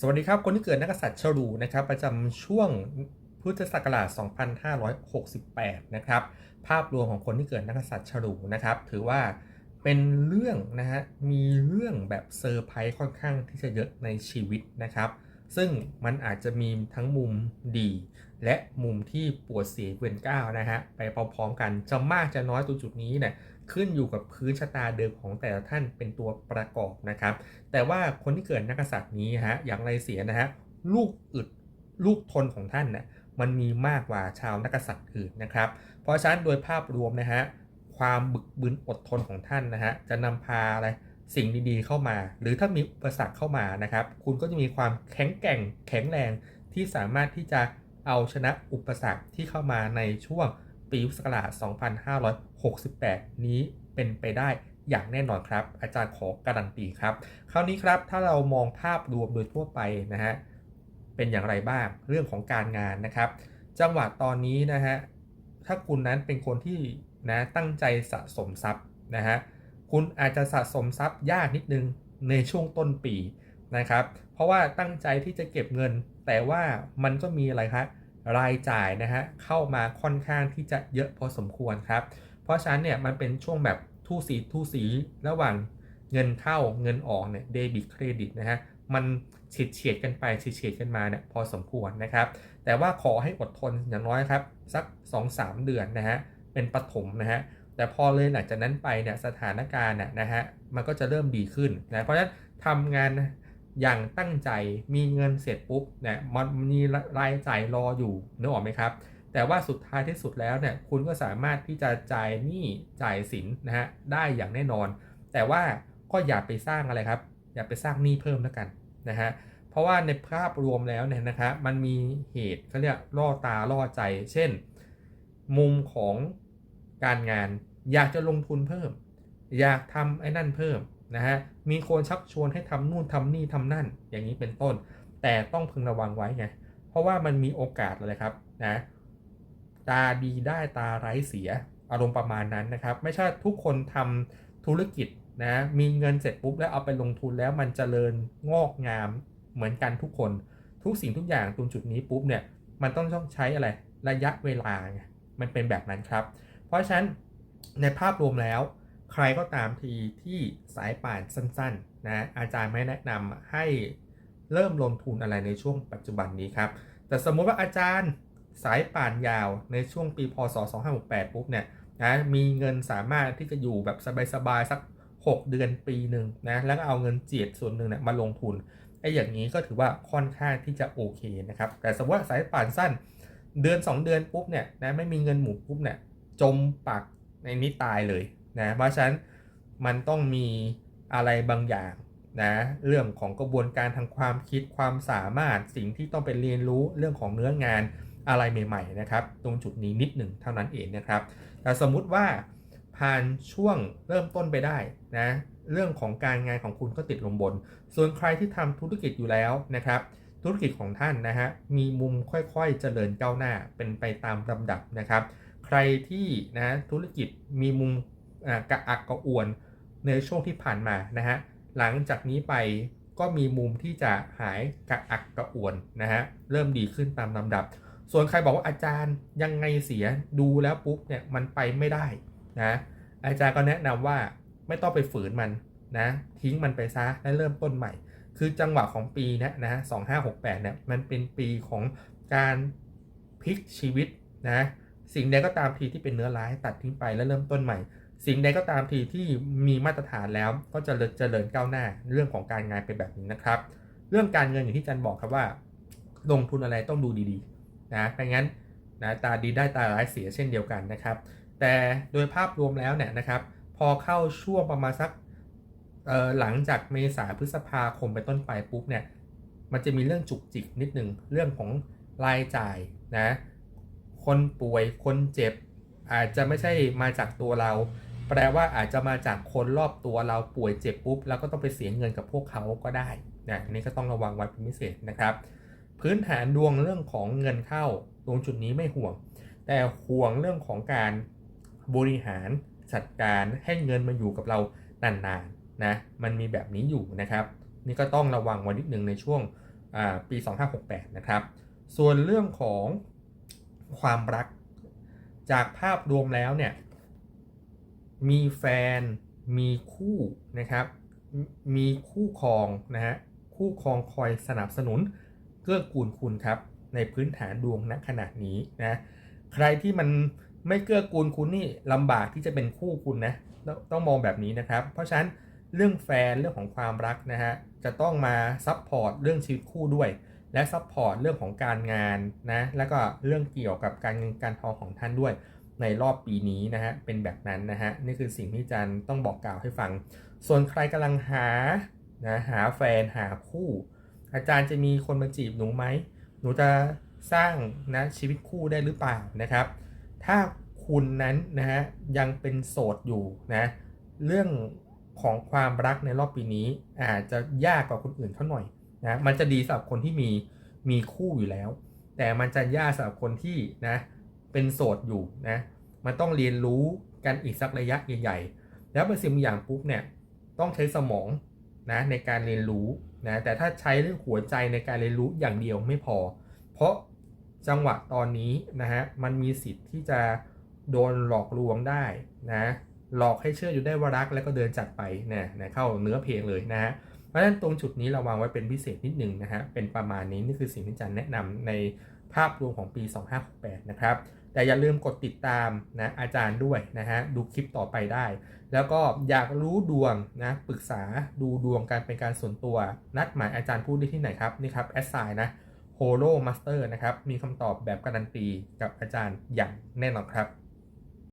สวัสดีครับ คนที่เกิดนักษัตริย์ฉลูนะครับ ประจำช่วงพุทธศักราช 2568 นะครับ ภาพรวมของคนที่เกิดนักกษัตริย์ฉลูนะครับ ถือว่าเป็นเรื่องนะฮะ มีเรื่องแบบเซอร์ไพรส์ค่อนข้างที่จะเยอะในชีวิตนะครับ ซึ่งมันอาจจะมีทั้งมุมดี และมุมที่ปวดเสียเวียนก้าวนะฮะไปพร้อมๆกันจะมากจะน้อยตัวจุดนี้เนี่ยขึ้นอยู่กับพื้นชะตาเดิมของแต่ละท่านเป็นตัวประกอบนะครับ แต่ว่าคนที่เกิดนักษัตริย์นี้ฮะอย่างไรเสียนะฮะลูกอึดลูกทนของท่านนะ่ะมันมีมากกว่าชาวนักกษัตริย์อื่นนะครับ เพราะฉะนั้นโดยภาพรวมนะฮะความบึกบึนอดทนของท่านนะฮะจะนำพาอะไร สิ่งดีๆเข้ามา หรือถ้ามีอุปสรรคเข้ามานะครับ คุณก็จะมีความแข็งแกร่งแข็งแรงที่สามารถที่จะเอาชนะอุปสรรคที่เข้ามาในช่วงปีพุทธศักราช 2568 นี้เป็นไปได้อย่างแน่นอนครับ อาจารย์ขอการันตีครับ คราวนี้ครับถ้าเรามองภาพรวมโดยทั่วไปนะฮะเป็นอย่างไรบ้างเรื่องของการงานนะครับ จังหวะตอนนี้นะฮะถ้าคุณนั้นเป็นคนที่นะตั้งใจสะสมทรัพย์นะฮะ คุณอาจจะสะสมทรัพย์ยากนิดนึงในช่วงต้นปีนะครับ เพราะว่าตั้งใจที่จะเก็บเงิน แต่ว่ามันก็มีอะไรครับรายจ่ายนะฮะเข้ามาค่อนข้างที่จะเยอะพอสมควรครับ เพราะฉะนั้นเนี่ยมันเป็นช่วงแบบทู่สีทู่สีระหว่างเงินเข้าเงินออกเนี่ยเดบิตเครดิตนะฮะมันเฉียดเฉียดกันไปเฉียดเฉียดกันมาเนี่ยพอสมควรนะครับ แต่ว่าขอให้อดทนอย่างน้อยครับ สัก 2-3 เดือนนะฮะเป็นปฐมนะฮะ แต่พอเลยหลังจากนั้นไปเนี่ยสถานการณ์น่ยนะฮะมันก็จะเริ่มดีขึ้นนะเพราะฉะนั้นทำงานอย่างตั้งใจมีเงินเสร็จปุ๊บเนี่ยมันมีรายจ่ายรออยู่นึกออกไหมครับ แต่ว่าสุดท้ายที่สุดแล้วเนี่ยคุณก็สามารถที่จะจ่ายหนี้จ่ายสินนะฮะได้อย่างแน่นอน แต่ว่าก็อย่าไปสร้างอะไรครับ อย่าไปสร้างหนี้เพิ่มแล้วกันนะฮะเพราะว่าในภาพรวมแล้วเนี่ยนะครับมันมีเหตุเขาเรียกล่อตาล่อใจ เช่น มุมของ การงาน อยากจะลงทุนเพิ่ม อยากทำไอ้นั่นเพิ่มนะฮะมีคนชักชวนให้ทำนู่นทำนี่ทำนั่น อย่างนี้เป็นต้น แต่ต้องพึงระวังไว้ไงเพราะว่ามันมีโอกาสเลยครับนะตาดีได้ตาไร้เสียอารมณ์ประมาณนั้นนะครับ ไม่ใช่ทุกคนทำธุรกิจนะมีเงินเสร็จปุ๊บแล้วเอาไปลงทุนแล้วมันจเจริญงอกงามเหมือนกันทุกคน ทุกสิ่งทุกอย่างตรงจุดนี้ปุ๊บเนี่ยมันต้องต้องใช้อะไรระยะเวลาไงมันเป็นแบบนั้นครับ เพราะฉะนั้นในภาพรวมแล้ว ใครก็ตามทีที่สายป่านสั้นๆนะอาจารย์ไม่แนะนำให้เริ่มลงทุนอะไรในช่วงปัจจุบันนี้ครับ แต่สมมติว่าอาจารย์สายป่านยาวในช่วงปีพศ 2568 ปุ๊บเนี่ยนะมีเงินสามารถที่จะอยู่แบบสบายๆสัก 6 เดือนปีหนึ่งนะแล้วก็เอาเงินเจียดส่วนหนึ่งเนี่ยมาลงทุนไอ้อย่างนี้ก็ถือว่าค่อนข้างที่จะโอเคนะครับ แต่สมมติว่าสายป่านสั้น เดือน 2 เดือนปุ๊บเนี่ยนะไม่มีเงินหมุนปุ๊บเนี่ย จมปักในนี้ตายเลยนะเพราะฉะนั้นมันต้องมีอะไรบางอย่างนะเรื่องของกระบวนการทางความคิดความสามารถสิ่งที่ต้องไปเรียนรู้เรื่องของเนื้องานอะไรใหม่ๆนะครับ ตรงจุดนี้นิดหนึ่งเท่านั้นเองนะครับ แต่สมมุติว่าผ่านช่วงเริ่มต้นไปได้นะเรื่องของการงานของคุณก็ติดลมบน ส่วนใครที่ทำธุรกิจอยู่แล้วนะครับ ธุรกิจของท่านนะฮะมีมุมค่อยๆเจริญก้าวหน้าเป็นไปตามลำดับนะครับ ใครที่นะธุรกิจมีมุมกระอักกระอ่วนในช่วงที่ผ่านมานะฮะหลังจากนี้ไปก็มีมุมที่จะหายกระอักกระอ่วนนะฮะเริ่มดีขึ้นตามลำดับ ส่วนใครบอกว่าอาจารย์ยังไงเสียดูแล้วปุ๊บเนี่ยมันไปไม่ได้นะอาจารย์ก็แนะนำว่าไม่ต้องไปฝืนมันนะทิ้งมันไปซะและเริ่มต้นใหม่ คือจังหวะของปีนี้นะสองห้าหกแปดเนี่ยมันเป็นปีของการพลิกชีวิตนะ สิ่งใดก็ตามทีที่เป็นเนื้อร้ายตัดทิ้งไปแล้วเริ่มต้นใหม่ สิ่งใดก็ตามทีที่มีมาตรฐานแล้วก็จะเจริญก้าวหน้าเรื่องของการงานเป็นแบบนี้นะครับ เรื่องการเงินอย่างที่จารย์บอกครับว่า ลงทุนอะไรต้องดูดีๆนะไม่งั้นนะตาดีได้ตาร้ายเสียเช่นเดียวกันนะครับ แต่โดยภาพรวมแล้วเนี่ยนะครับ พอเข้าช่วงประมาณสักหลังจากเมษาพฤษภาคมไปต้นไปปุ๊บเนี่ยมันจะมีเรื่องจุกจิกนิดนึงเรื่องของรายจ่ายนะ คนป่วยคนเจ็บ อาจจะไม่ใช่มาจากตัวเรา แปลว่าอาจจะมาจากคนรอบตัวเราป่วยเจ็บปุ๊บแล้วก็ต้องไปเสียเงินกับพวกเขาก็ได้นะนี่ก็ต้องระวังไว้เป็นพิเศษนะครับ พื้นฐานดวงเรื่องของเงินเข้าตรงจุดนี้ไม่ห่วง แต่ห่วงเรื่องของการบริหารจัดการให้เงินมาอยู่กับเรานานๆนะมันมีแบบนี้อยู่นะครับ นี่ก็ต้องระวังไว้นิดนึงในช่วงอ่าปี 2568 นะครับ ส่วนเรื่องของ ความรัก จากภาพรวมแล้วเนี่ย มีแฟน มีคู่นะครับ มีคู่ครองนะฮะ คู่ครองคอยสนับสนุนเกื้อกูลคุณครับ ในพื้นฐานดวงณขณะนี้นะ ใครที่มันไม่เกื้อกูลคุณนี่ลำบากที่จะเป็นคู่คุณนะ ต้องต้องมองแบบนี้นะครับ เพราะฉะนั้นเรื่องแฟนเรื่องของความรักนะฮะ จะต้องมาซัพพอร์ตเรื่องชีวิตคู่ด้วย และซัพพอร์ตเรื่องของการงานนะแล้วก็เรื่องเกี่ยวกับการเงินการทองของท่านด้วยในรอบปีนี้นะฮะเป็นแบบนั้นนะฮะนี่คือสิ่งที่อาจารย์ต้องบอกกล่าวให้ฟัง ส่วนใครกำลังหานะหาแฟนหาคู่ อาจารย์จะมีคนมาจีบหนูไหมหนูจะสร้างนะชีวิตคู่ได้หรือเปล่านะครับ ถ้าคุณนั้นนะฮะยังเป็นโสดอยู่นะเรื่องของความรักในรอบปีนี้อาจจะยากกว่าคนอื่นเขาหน่อย นะมันจะดีสำหรับคนที่มีมีคู่อยู่แล้ว แต่มันจะยากสำหรับคนที่นะเป็นโสดอยู่นะมันต้องเรียนรู้กันอีกสักระยะใหญ่ๆ แล้วเป็นสิ่งบางอย่างปุ๊บเนี่ยต้องใช้สมองนะในการเรียนรู้นะแต่ถ้าใช้เรื่องหัวใจในการเรียนรู้อย่างเดียวไม่พอ เพราะจังหวะตอนนี้นะฮะมันมีสิทธิ์ที่จะโดนหลอกลวงได้นะหลอกให้เชื่ออยู่ได้ว่ารักแล้วก็เดินจากไปนะนะเข้าเนื้อเพลงเลยนะฮะ ราะฉะนั้นตรงจุดนี้เราวางไว้เป็นพิเศษนิดหนึ่งนะฮะ เป็นประมาณนี้นี่คือสิ่งที่อาจารย์แนะนำในภาพรวมของปี 2568 นะครับ แต่อย่าลืมกดติดตามนะอาจารย์ด้วยนะฮะ ดูคลิปต่อไปได้ แล้วก็อยากรู้ดวงนะ ปรึกษาดูดวงการเป็นการส่วนตัว นัดหมายอาจารย์พูดได้ที่ไหนครับ นี่ครับแอสไซน์นะ Holo Master นะครับ มีคำตอบแบบการันตีกับอาจารย์อย่างแน่นอนครับ